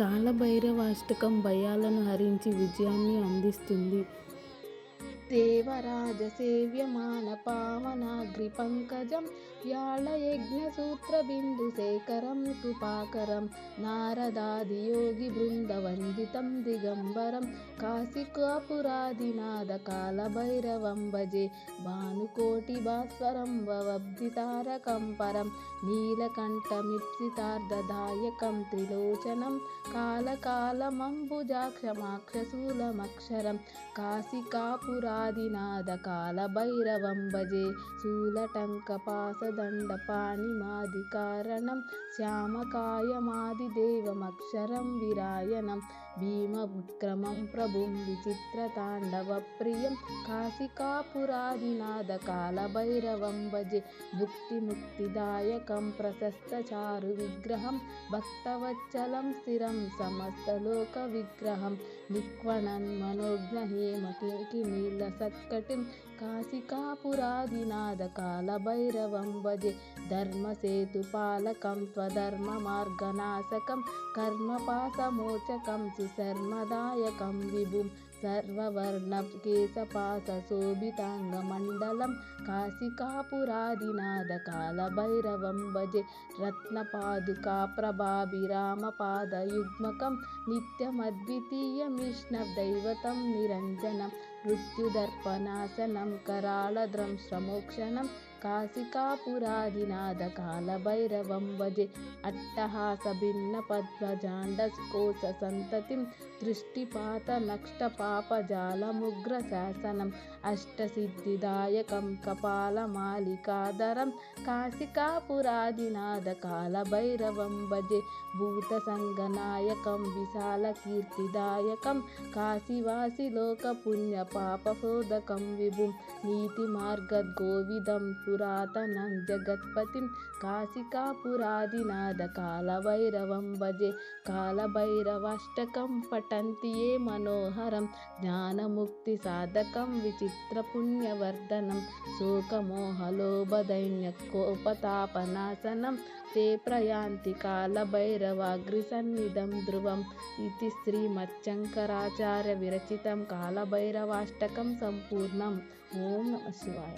కాలభైరవాష్టకం భయాలను హరించి విజయాన్ని అందిస్తుంది. देवराजसेव्यमानपावनाग्रिपङ्कजं व्याळयज्ञसूत्रबिन्दुशेखरं कृपाकरं नारदादियोगिवृन्दवन्दितं दिगम्बरं काशिकापुरादिनादकालभैरवं भजे भानुकोटिभास्वरं ववब्धितारकं परं नीलकण्ठमिप्सितार्धदायकं त्रिलोचनं कालकालमम्बुजाक्षमाक्षशूलमक्षरं काशिकापुरा పరం నీలకంఠమిప్సితార్ధదాయకం త్రిలోచనం కాళకాలమంబుజాక్షమాక్షశూలమక్షరం కాశికాపురాదినాథ కాలభైరవం భజే శూలటంకపాశదండపాణిమాదికారణం శ్యామకాయమాదిదేవమక్షరం విరాయణం భీమవిక్రమం ప్రభుం విచిత్రతాండవప్రియం కాశికాపురాదినాథ కాలభైరవం భజే భుక్తిముక్తిదాయకం ప్రశస్తచారువిగ్రహం భక్తవచ్చలం స్థిరం సమస్తలోక విగ్రహం నిక్వణన్ మనోజ్ఞ హేమకేకి నీల सत्कटिं काशिकापुरादिनादकालभैरवं भजे। धर्मसेतुपालकं त्वधर्ममार्गनाशकं कर्मपासमोचकं सुशर्मदायकं विभुं। सर्ववर्णकेशपासशोभिताङ्गमण्डलं काशिकापुरादिनादकालभैरवं भजे। रत्नपादुकाप्रभाभिरामपादयुग्मकं नित्यमद्वितीयं विष्णवदैवतं निरञ्जनम् कराळद्रंश्रमोक्षणं కాశికాపురాదినాథ కాలభైరవం భజే అట్టహాసభిన్నపద్మజాండకోశసంతతిం దృష్టిపాతనష్టపాపజాలముగ్రశాసనం అష్టసిద్ధిదాయకం కపాలమాలికాధరం కాశికాపురాదినాథ కాలభైరవం భజే భూతసంగనాయకం విశాలకీర్తిదాయకం కాశీవాసిలోకపుణ్యపాపశోధకం విభుం నీతిమార్గద్గోవిదం పురాతనం జగత్పతిం కాశికాపురాదినాథ కాలభైరవం భజే కాలభైరవాష్టకం పఠంతి ఏ మనోహరం జ్ఞానముక్తిసాధకం విచిత్రపుణ్యవర్ధనం శోకమోహలోభదైన్యకోపతాపనాశనం ते प्रयान्ति कालभैरवाग्रिसन्निधं ध्रुवम् इति श्रीमच्छङ्कराचार्यविरचितं अष्टकम संपूर्णम ओम नमः शिवाय।